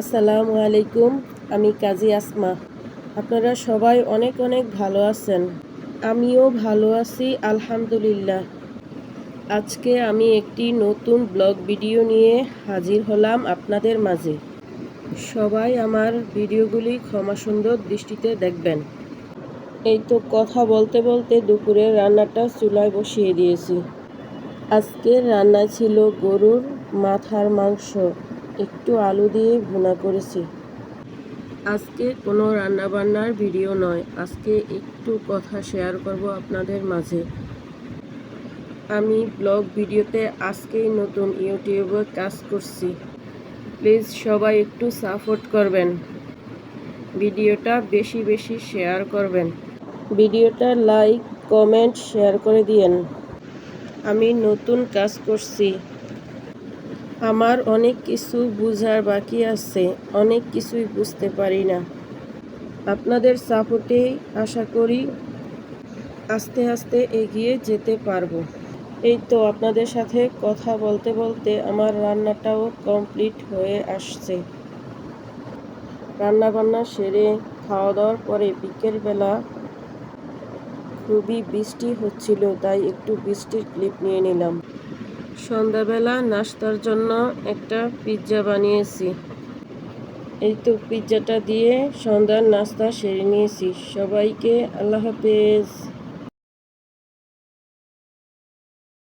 আসসালামু আলাইকুম, আমি কাজী আসমা। আপনারা সবাই অনেক অনেক ভালো আছেন। আমিও ভালো আছি, আলহামদুলিল্লাহ। আজকে আমি একটি নতুন ব্লগ ভিডিও নিয়ে হাজির হলাম আপনাদের মাঝে। সবাই আমার ভিডিওগুলি ক্ষমা সুন্দর দৃষ্টিতে দেখবেন। এই তো কথা বলতে বলতে দুপুরে রান্নাটা চুলায় বসিয়ে দিয়েছি। আজকের রান্না ছিল গরুর মাথার মাংস। একটু আলু দিয়ে ভুনা করেছি। আজকে কোনো রান্নাবান্নার ভিডিও নয়। আজকে একটু কথা শেয়ার করব আপনাদের মাঝে। আমি ব্লগ ভিডিওতে আজকেই নতুন ইউটিউবে কাজ করছি। প্লিজ সবাই একটু সাপোর্ট করবেন। ভিডিওটা বেশি বেশি শেয়ার করবেন। ভিডিওটা লাইক, কমেন্ট, শেয়ার করে দিয়েন। আমি নতুন কাজ করছি। আমার অনেক কিছু বোঝার বাকি আছে, অনেক কিছুই বুঝতে পারি না। আপনাদের সাপোর্টেই আশা করি আস্তে আস্তে এগিয়ে যেতে পারব। এই তো আপনাদের সাথে কথা বলতে বলতে আমার রান্নাটাও কমপ্লিট হয়ে আসছে। রান্না বান্না সেরে খাওয়া দাওয়ার পরে বিকেলবেলা খুবই বৃষ্টি হচ্ছিল, তাই একটু বৃষ্টির ক্লিপ নিয়ে নিলাম। সন্ধ্যাবেলা নাস্তার জন্য একটা পিৎজা বানিয়েছি। এই তো পিৎজাটা দিয়ে সন্ধ্যার নাস্তা সেরে নিয়েছি। সবাইকে আল্লাহ হাফেজ।